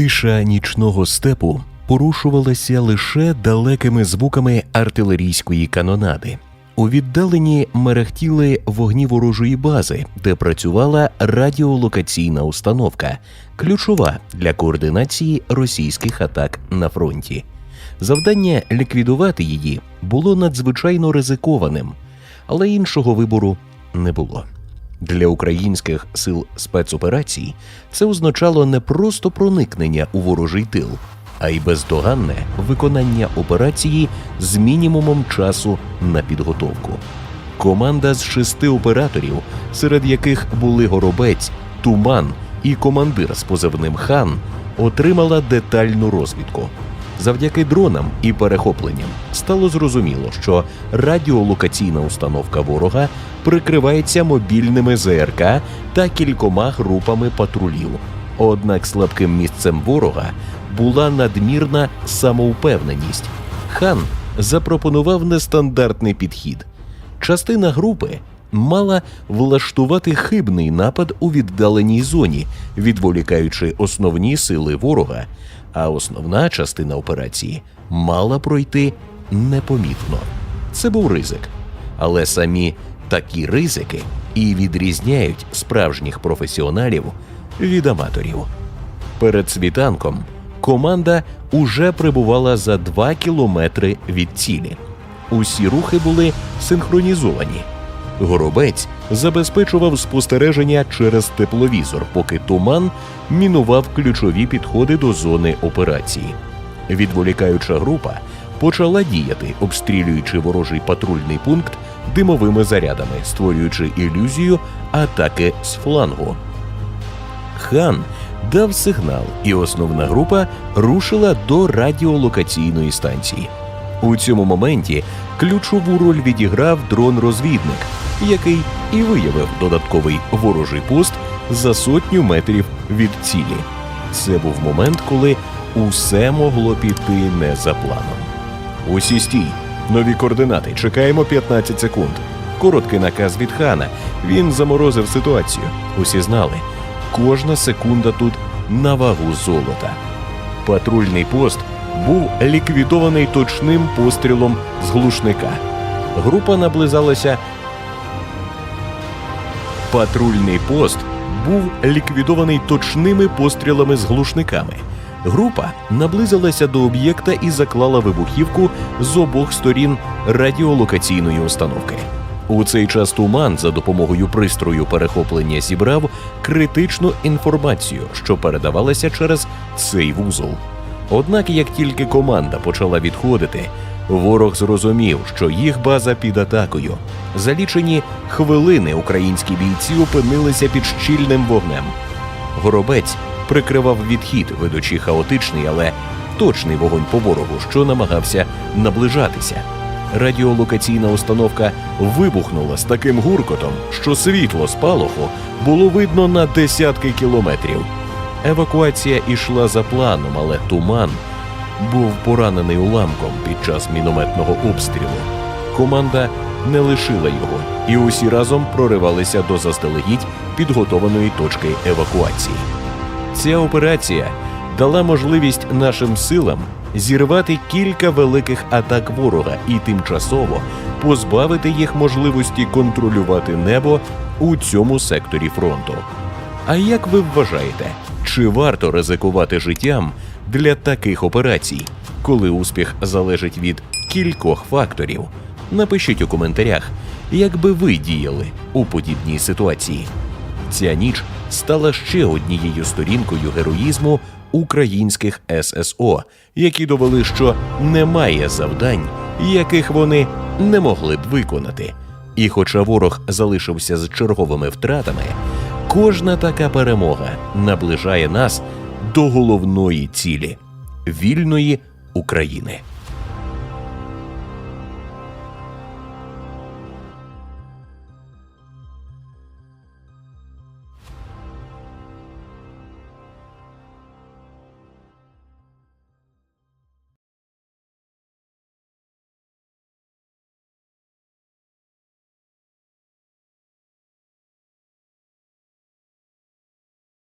Тиша нічного степу порушувалася лише далекими звуками артилерійської канонади. У віддаленні мерехтіли вогні ворожої бази, де працювала радіолокаційна установка, ключова для координації російських атак на фронті. Завдання ліквідувати її було надзвичайно ризикованим, але іншого вибору не було. Для українських сил спецоперацій це означало не просто проникнення у ворожий тил, а й бездоганне виконання операції з мінімумом часу на підготовку. Команда з шести операторів, серед яких були Горобець, Туман і командир з позивним Хан, отримала детальну розвідку. Завдяки дронам і перехопленням стало зрозуміло, що радіолокаційна установка ворога прикривається мобільними ЗРК та кількома групами патрулів. Однак слабким місцем ворога була надмірна самовпевненість. Хан запропонував нестандартний підхід. Частина групи мала влаштувати хибний напад у віддаленій зоні, відволікаючи основні сили ворога, а основна частина операції мала пройти непомітно. Це був ризик. Але самі такі ризики і відрізняють справжніх професіоналів від аматорів. Перед світанком команда уже прибувала за два кілометри від цілі. Усі рухи були синхронізовані. Горобець забезпечував спостереження через тепловізор, поки туман мінував ключові підходи до зони операції. Відволікаюча група почала діяти, обстрілюючи ворожий патрульний пункт димовими зарядами, створюючи ілюзію атаки з флангу. Хан дав сигнал, і основна група рушила до радіолокаційної станції. У цьому моменті ключову роль відіграв дрон-розвідник, який і виявив додатковий ворожий пост за сотню метрів від цілі. Це був момент, коли усе могло піти не за планом. Усі стій. Нові координати. Чекаємо 15 секунд. Короткий наказ від хана. Він заморозив ситуацію. Усі знали. Кожна секунда тут на вагу золота. Патрульний пост був ліквідований точним пострілом з глушника. Група наблизалася. Патрульний пост був ліквідований точними пострілами з глушниками. Група наблизилася до об'єкта і заклала вибухівку з обох сторін радіолокаційної установки. У цей час туман за допомогою пристрою перехоплення зібрав критичну інформацію, що передавалася через цей вузол. Однак, як тільки команда почала відходити, ворог зрозумів, що їх база під атакою. За лічені хвилини українські бійці опинилися під щільним вогнем. Горобець прикривав відхід, ведучи хаотичний, але точний вогонь по ворогу, що намагався наближатися. Радіолокаційна установка вибухнула з таким гуркотом, що світло спалаху було видно на десятки кілометрів. Евакуація ішла за планом, але туман був поранений уламком під час мінометного обстрілу. Команда не лишила його, і усі разом проривалися до заздалегідь підготованої точки евакуації. Ця операція дала можливість нашим силам зірвати кілька великих атак ворога і тимчасово позбавити їх можливості контролювати небо у цьому секторі фронту. А як ви вважаєте, чи варто ризикувати життям для таких операцій, коли успіх залежить від кількох факторів? Напишіть у коментарях, як би ви діяли у подібній ситуації. Ця ніч стала ще однією сторінкою героїзму українських ССО, які довели, що немає завдань, яких вони не могли б виконати. І хоча ворог залишився з черговими втратами, кожна така перемога наближає нас до головної цілі вільної України.